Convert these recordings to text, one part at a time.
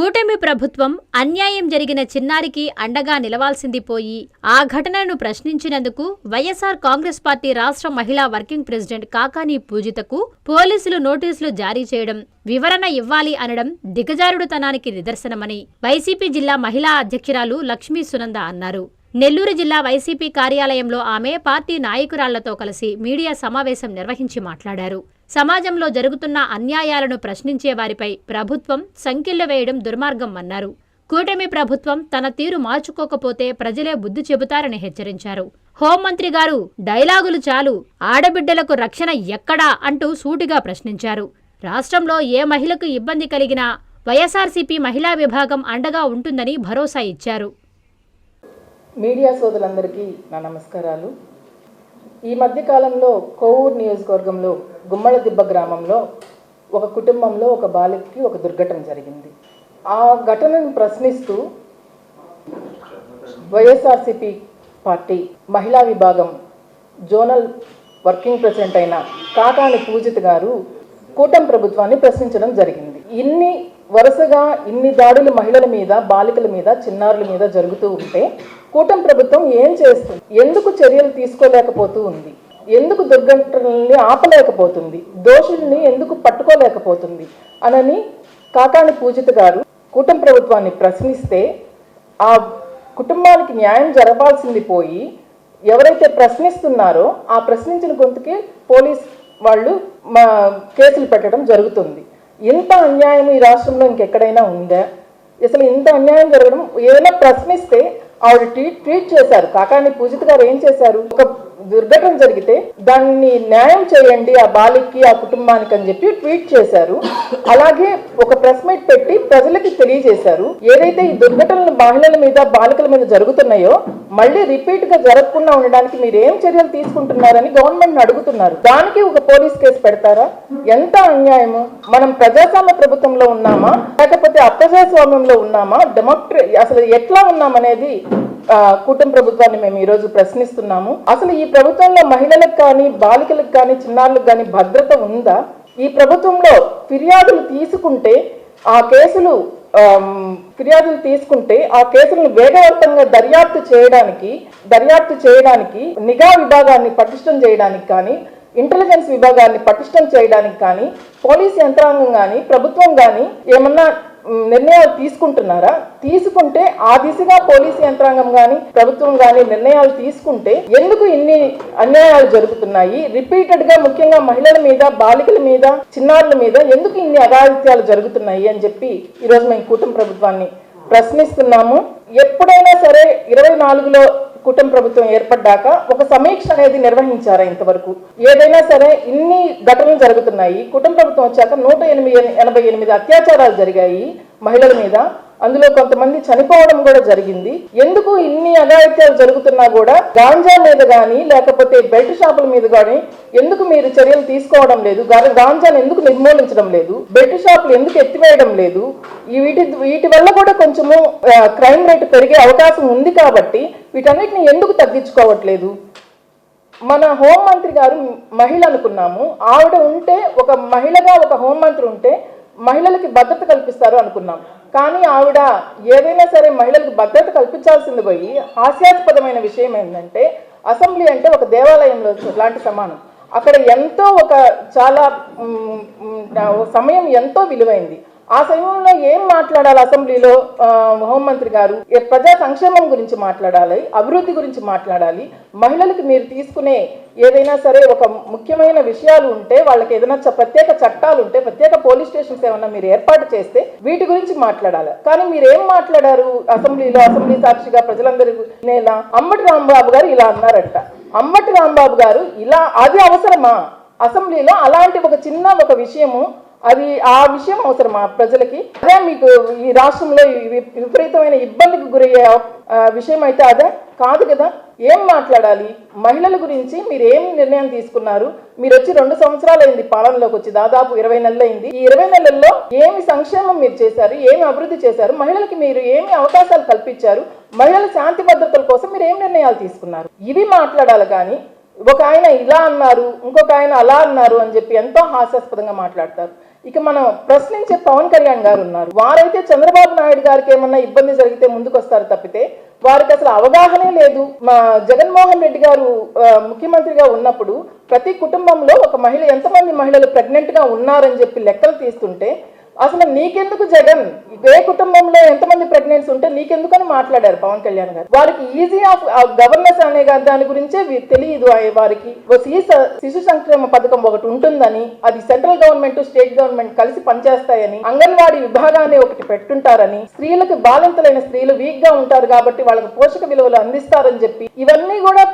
కూటమి ప్రభుత్వం అన్యాయం జరిగిన చిన్నారికి అండగా నిలవాల్సింది పోయి ఆ ఘటనను ప్రశ్నించినందుకు వైఎస్ఆర్ కాంగ్రెస్ పార్టీ రాష్ట్ర మహిళా వర్కింగ్ ప్రెసిడెంట్ కాకాని పూజితకు పోలీసులు నోటీసులు జారీ చేయడం వివరణ ఇవ్వాలి అనడం దిగజారుడుతనానికి నిదర్శనమని వైసీపీ జిల్లా మహిళా అధ్యక్షురాలు లక్ష్మీ సునంద అన్నారు. నెల్లూరు జిల్లా వైసీపీ కార్యాలయంలో ఆమె పార్టీ నాయకురాళ్ళతో కలిసి మీడియా సమావేశం నిర్వహించి మాట్లాడారు. సమాజంలో జరుగుతున్న అన్యాయాలను ప్రశ్నించే వారిపై ప్రభుత్వం సంకెళ్ళు వేయడం దుర్మార్గం అన్నారు. కూటమి ప్రభుత్వం తన తీరు మార్చుకోకపోతే ప్రజలే బుద్ధి చెబుతారని హెచ్చరించారు. హోంమంత్రి గారు డైలాగులు చాలు ఆడబిడ్డలకు రక్షణ ఎక్కడా? అంటూ సూటిగా ప్రశ్నించారు. రాష్ట్రంలో ఏ మహిళకు ఇబ్బంది కలిగినా వైఎస్ఆర్సీపీ మహిళా విభాగం అండగా ఉంటుందని భరోసా ఇచ్చారు. మీడియా సోదరులందరికీ నా నమస్కారాలు. ఈ మధ్య కాలంలో కోవూరు నియోజకవర్గంలో గుమ్మళదిబ్బ గ్రామంలో ఒక కుటుంబంలో ఒక బాలికకి ఒక దుర్ఘటన జరిగింది. ఆ ఘటనను ప్రశ్నిస్తూ వైఎస్ఆర్సిపి పార్టీ మహిళా విభాగం జోనల్ వర్కింగ్ ప్రెసిడెంట్ అయిన కాకాని పూజిత్ గారు కూటమి ప్రభుత్వాన్ని ప్రశ్నించడం జరిగింది. ఇన్ని వరుసగా ఇన్ని దాడులు మహిళల మీద బాలికల మీద చిన్నారుల మీద జరుగుతూ ఉంటే కూటమి ప్రభుత్వం ఏం చేస్తుంది? ఎందుకు చర్యలు తీసుకోలేకపోతూ ఉంది? ఎందుకు దుర్ఘటనల్ని ఆపలేకపోతుంది? దోషుల్ని ఎందుకు పట్టుకోలేకపోతుంది? అనని కాకాని పూజిత గారు కూటమి ప్రభుత్వాన్ని ప్రశ్నిస్తే ఆ కుటుంబానికి న్యాయం జరపాల్సింది పోయి ఎవరైతే ప్రశ్నిస్తున్నారో ఆ ప్రశ్నించిన గొంతుకే పోలీస్ వాళ్ళు మా కేసులు పెట్టడం జరుగుతుంది. ఇంత అన్యాయం ఈ రాష్ట్రంలో ఇంకెక్కడైనా ఉందా? అసలు ఇంత అన్యాయం జరగడం? ఏదైనా ప్రశ్నిస్తే ఆవిడ ట్వీట్ ట్వీట్ చేశారు. కాకాని పూజిత్ గారు ఏం చేశారు? ఒక దుర్ఘటన జరిగితే దాన్ని న్యాయం చేయండి ఆ బాలికకి ఆ కుటుంబానికి అని చెప్పి ట్వీట్ చేశారు. అలాగే ఒక ప్రెస్ మీట్ పెట్టి ప్రజలకి తెలియజేశారు. ఏదైతే ఈ దుర్ఘటనలు మహిళల మీద బాలికల మీద జరుగుతున్నాయో మళ్ళీ రిపీట్గా జరగకుండా ఉండడానికి మీరు ఏం చర్యలు తీసుకుంటున్నారని గవర్నమెంట్ అడుగుతున్నారు. దానికి ఒక పోలీస్ కేసు పెడతారా? ఎంత అన్యాయము? మనం ప్రజాస్వామ్య ప్రభుత్వంలో ఉన్నామా? లేకపోతే అప్రజాస్వామ్యంలో ఉన్నామా? డెమోక్రసీ అసలు ఎట్లా ఉన్నామనేది ఆ, కూటమి ప్రభుత్వాన్ని మేము ఈ రోజు ప్రశ్నిస్తున్నాము. అసలు ఈ ప్రభుత్వంలో మహిళలకు కానీ బాలికలకు కానీ చిన్నారులకు కానీ భద్రత ఉందా? ఈ ప్రభుత్వంలో ఫిర్యాదులు తీసుకుంటే ఆ కేసులు ఫిర్యాదులు తీసుకుంటే ఆ కేసులను వేగవంతంగా దర్యాప్తు చేయడానికి దర్యాప్తు చేయడానికి నిఘా విభాగాన్ని పటిష్టం చేయడానికి కానీ ఇంటెలిజెన్స్ విభాగాన్ని పటిష్టం చేయడానికి కానీ పోలీస్ యంత్రాంగం కానీ ప్రభుత్వం కానీ ఏమన్నా నిర్ణయాలు తీసుకుంటున్నారా? తీసుకుంటే ఆ దిశగా పోలీస్ యంత్రాంగం కానీ ప్రభుత్వం కానీ నిర్ణయాలు తీసుకుంటే ఎందుకు ఇన్ని అన్యాయాలు జరుగుతున్నాయి? రిపీటెడ్గా ముఖ్యంగా మహిళల మీద బాలికల మీద చిన్నారుల మీద ఎందుకు ఇన్ని అగాధిత్యాలు జరుగుతున్నాయి అని చెప్పి ఈరోజు మేము కూటమి ప్రభుత్వాన్ని ప్రశ్నిస్తున్నాము. ఎప్పుడైనా సరే ఇరవై నాలుగులో కూటమి ప్రభుత్వం ఏర్పడ్డాక ఒక సమీక్ష అనేది నిర్వహించారా ఇంతవరకు? ఏదైనా సరే ఇన్ని ఘటనలు జరుగుతున్నాయి. కూటమి ప్రభుత్వం వచ్చాక నూట ఎనిమిది ఎనభై ఎనిమిది అత్యాచారాలు జరిగాయి మహిళల మీద. అందులో కొంతమంది చనిపోవడం కూడా జరిగింది. ఎందుకు ఇన్ని అఘాయిత్యాలు జరుగుతున్నా కూడా గాంజా మీద కానీ లేకపోతే బెల్ట్ షాపుల మీద కానీ ఎందుకు మీరు చర్యలు తీసుకోవడం లేదు? గాంజాను ఎందుకు నిర్మూలించడం లేదు? బెల్ట్ షాపులు ఎందుకు ఎత్తివేయడం లేదు? ఈ వీటి వీటి వల్ల కూడా కొంచెము క్రైమ్ రేట్ పెరిగే అవకాశం ఉంది కాబట్టి వీటన్నిటిని ఎందుకు తగ్గించుకోవట్లేదు? మన హోంమంత్రి గారు మహిళ అనుకున్నాము. ఆవిడ ఉంటే ఒక మహిళగా ఒక హోంమంత్రి ఉంటే మహిళలకి భద్రత కల్పిస్తారు అనుకున్నాం కానీ ఆవిడ ఏదైనా సరే మహిళలకు భద్రత కల్పించాల్సింది పోయి హాస్యాస్పదమైన విషయం ఏంటంటే అసెంబ్లీ అంటే ఒక దేవాలయంలో లాంటి సమానం. అక్కడ ఎంతో ఒక చాలా సమయం ఎంతో విలువైంది. ఆ సమయంలో ఏం మాట్లాడాలి అసెంబ్లీలో? హోంమంత్రి గారు ప్రజా సంక్షేమం గురించి మాట్లాడాలి అభివృద్ధి గురించి మాట్లాడాలి మహిళలకు మీరు తీసుకునే ఏదైనా సరే ఒక ముఖ్యమైన విషయాలు ఉంటే వాళ్ళకి ఏదైనా చ- ప్రత్యేక చట్టాలు ఉంటే ప్రత్యేక పోలీస్ స్టేషన్స్ ఏమైనా మీరు ఏర్పాటు చేస్తే వీటి గురించి మాట్లాడాలి. కానీ మీరు ఏం మాట్లాడారు అసెంబ్లీలో? అసెంబ్లీ సాక్షిగా ప్రజలందరికీ నేలా అమ్మటి రాంబాబు గారు ఇలా అన్నారట. అమ్మటి రాంబాబు గారు ఇలా అది అవసరమా? అసెంబ్లీలో అలాంటి ఒక చిన్న ఒక విషయము అది ఆ విషయం అవసరమా ప్రజలకి? అదే మీకు ఈ రాష్ట్రంలో విపరీతమైన ఇబ్బందికి గురయ్యే విషయం అయితే అదే. కాదు కదా ఏం మాట్లాడాలి? మహిళల గురించి మీరు ఏం నిర్ణయం తీసుకున్నారు? మీరు వచ్చి రెండు సంవత్సరాలు అయింది పాలనలోకి వచ్చి దాదాపు ఇరవై నెలలు అయింది ఈ ఇరవై నెలల్లో ఏమి సంక్షేమం మీరు చేశారు? ఏమి అభివృద్ధి చేశారు? మహిళలకి మీరు ఏమి అవకాశాలు కల్పించారు? మహిళల శాంతి భద్రతల కోసం మీరు ఏం నిర్ణయాలు తీసుకున్నారు? ఇవి మాట్లాడాలి కానీ ఒక ఆయన ఇలా అన్నారు ఇంకొక ఆయన అలా అన్నారు అని చెప్పి ఎంతో హాస్యాస్పదంగా మాట్లాడతారు. ఇక మనం ప్రశ్నించే పవన్ కళ్యాణ్ గారు ఉన్నారు. వారైతే చంద్రబాబు నాయుడు గారికి ఏమన్నా ఇబ్బంది జరిగితే ముందుకు వస్తారు తప్పితే వారికి అసలు అవగాహనే లేదు. మా జగన్మోహన్ రెడ్డి గారు ముఖ్యమంత్రిగా ఉన్నప్పుడు ప్రతి కుటుంబంలో ఒక మహిళ ఎంతమంది మహిళలు ప్రెగ్నెంట్గా ఉన్నారని చెప్పి లెక్కలు తీస్తుంటే అసలు నీకెందుకు జగన్? ఏ కుటుంబంలో ఎంతమంది ప్రెగ్నెన్స్ ఉంటే నీకెందుకని మాట్లాడారు పవన్ కళ్యాణ్ గారు? వారికి ఈజీ ఆఫ్ గవర్నెన్స్ అనే దాని గురించే తెలియదు వారికి. శిశు శిశు సంక్షేమ పథకం ఒకటి ఉంటుందని అది సెంట్రల్ గవర్నమెంట్ స్టేట్ గవర్నమెంట్ కలిసి పనిచేస్తాయని అంగన్వాడీ విభాగాన్ని ఒకటి పెట్టుంటారని స్త్రీలకు బాలింతలైన స్త్రీలు వీక్గా ఉంటారు కాబట్టి వాళ్ళకి పోషక విలువలు అందిస్తారని చెప్పి ఇవన్నీ కూడా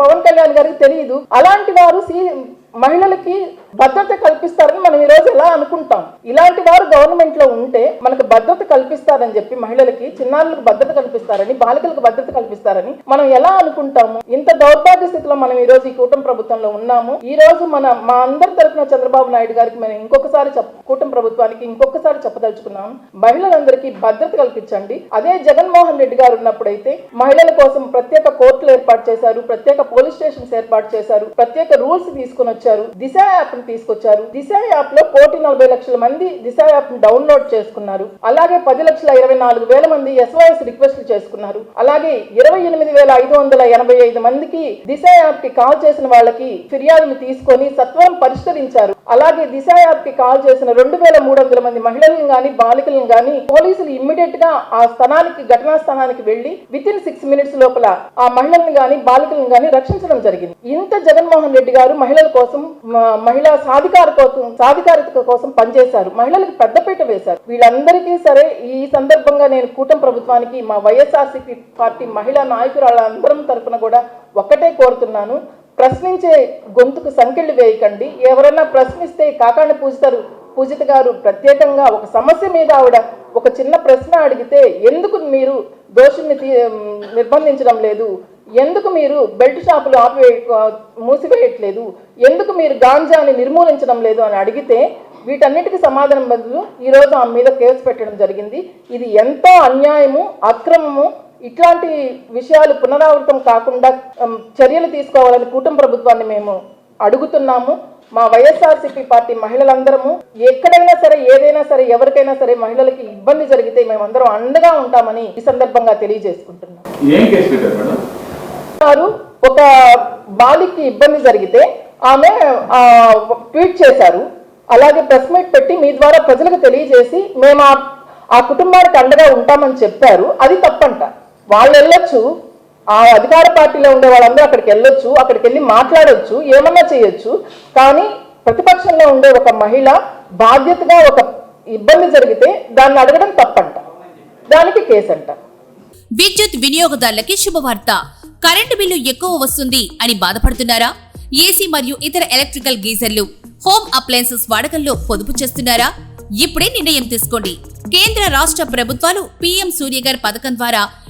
పవన్ కళ్యాణ్ గారికి తెలియదు అలాంటి వారు సి- మహిళలకి భద్రత కల్పిస్తారని మనం ఈ రోజు ఎలా అనుకుంటాం? ఇలాంటి వారు గవర్నమెంట్లో ఉంటే మనకు భద్రత కల్పిస్తారని చెప్పి మహిళలకి చిన్నారులకు భద్రత కల్పిస్తారని బాలికలకు భద్రత కల్పిస్తారని మనం ఎలా అనుకుంటాము? ఇంత దౌర్భాగ్య స్థితిలో మనం ఈ రోజు ఈ కూటమి ప్రభుత్వంలో ఉన్నాము. ఈ రోజు మన మా అందరి తరఫున చంద్రబాబు నాయుడు గారికి మనం ఇంకొకసారి కూటమి ప్రభుత్వానికి ఇంకొకసారి చెప్పదలుచుకున్నాము మహిళలందరికీ భద్రత కల్పించండి. అదే జగన్మోహన్ రెడ్డి గారు ఉన్నప్పుడైతే మహిళల కోసం ప్రత్యేక కోర్టులు ఏర్పాటు చేశారు ప్రత్యేక పోలీస్ స్టేషన్స్ ఏర్పాటు చేశారు ప్రత్యేక రూల్స్ తీసుకుని వచ్చారు. దిశ యాప్ని తీసుకొచ్చారు. దిశ యాప్లో కోటి నలభై లక్షల మంది దిశ యాప్ డౌన్లోడ్ చేసుకున్నారు. అలాగే పది లక్షల ఇరవై నాలుగు వేల మంది ఎస్ఓఎస్ రిక్వెస్ట్లు చేసుకున్నారు. అలాగే ఇరవై ఎనిమిది వేల ఐదు వందల ఎనభై ఐదు మందికి దిశ యాప్కి కాల్ చేసిన వాళ్ళకి ఫిర్యాదులు తీసుకొని సత్వరం పరిష్కరించారు. అలాగే దిశ యాప్కి కాల్ చేసిన రెండు వేల మూడు వందల మంది మహిళలను కానీ బాలికలను కానీ పోలీసులు ఇమ్మీడియట్గా ఆ స్థానానికి ఘటనా స్థానానికి వెళ్ళి విత్ ఇన్ సిక్స్ మినిట్స్ లోపల ఆ మహిళల్ని కానీ బాలికలను కానీ రక్షించడం జరిగింది. ఇంత జగన్మోహన్ రెడ్డి గారు మహిళల కోసం మహిళా సాధికార కోసం సాధికారత కోసం పనిచేశారు. మహిళలకు పెద్దపీట వేశారు. వీళ్ళందరికీ సరే ఈ సందర్భంగా నేను కూటమి ప్రభుత్వానికి మా వైఎస్ఆర్సీపీ పార్టీ మహిళా నాయకురాళ్ళందరం తరపున కూడా ఒక్కటే కోరుతున్నాను. ప్రశ్నించే గొంతుకు సంకెళ్ళు వేయకండి. ఎవరైనా ప్రశ్నిస్తే కాకాని పూజితారు పూజిత గారు ప్రత్యేకంగా ఒక సమస్య మీద ఆవిడ ఒక చిన్న ప్రశ్న అడిగితే ఎందుకు మీరు దోషుల్ని తీ- నిర్బంధించడం లేదు? ఎందుకు మీరు బెల్ట్ షాపులు ఆపివే మూసివేయట్లేదు? ఎందుకు మీరు గాంజాని నిర్మూలించడం లేదు అని అడిగితే వీటన్నిటికీ సమాధానం బదులు ఈరోజు ఆమె మీద కేసు పెట్టడం జరిగింది. ఇది ఎంతో అన్యాయము అక్రమము ఇట్లాంటి విషయాలు పునరావృతం కాకుండా చర్యలు తీసుకోవాలని కూటమి ప్రభుత్వాన్ని మేము అడుగుతున్నాము. మా వైఎస్ఆర్సీపీ పార్టీ మహిళలందరము ఎక్కడైనా సరే ఏదైనా సరే ఎవరికైనా సరే మహిళలకి ఇబ్బంది జరిగితే మేమందరం అండగా ఉంటామని ఈ సందర్భంగా తెలియజేసుకుంటున్నాం. గారు ఒక బాలికి ఇబ్బంది జరిగితే ఆమె ట్వీట్ చేశారు. అలాగే ప్రెస్ మీట్ పెట్టి మీ ద్వారా ప్రజలకు తెలియజేసి మేము ఆ- ఆ కుటుంబానికి అండగా ఉంటామని చెప్పారు. అది తప్పంట. వాళ్ళు వెళ్ళొచ్చు. ఆ అధికార పార్టీలో ఉండే వాళ్ళందరూ అక్కడికి వెళ్ళొచ్చు అక్కడికి వెళ్ళి మాట్లాడొచ్చు ఏమన్నా చేయొచ్చు. కానీ ప్రతిపక్షంలో ఉండే ఒక మహిళ బాధ్యతగా ఒక ఇబ్బంది జరిగితే దాన్ని అడగడం తప్పంట. దానికి కేసు అంట విద్యుత్ వినియోగదారులకి శుభవార్త. కరెంటు బిల్లు ఎక్కువ వస్తుంది అని బాధపడుతున్నారా? ఏసీ మరియు ఇతర ఎలక్ట్రికల్ గీజర్లు హోమ్ అప్లయన్సెస్ వాడకంలో పొదుపు చేస్తున్నారా? ఇప్పుడే నిర్ణయం తీసుకోండి. కేంద్ర రాష్ట్ర ప్రభుత్వాలు పీఎం సూర్యగర్ పథకం ద్వారా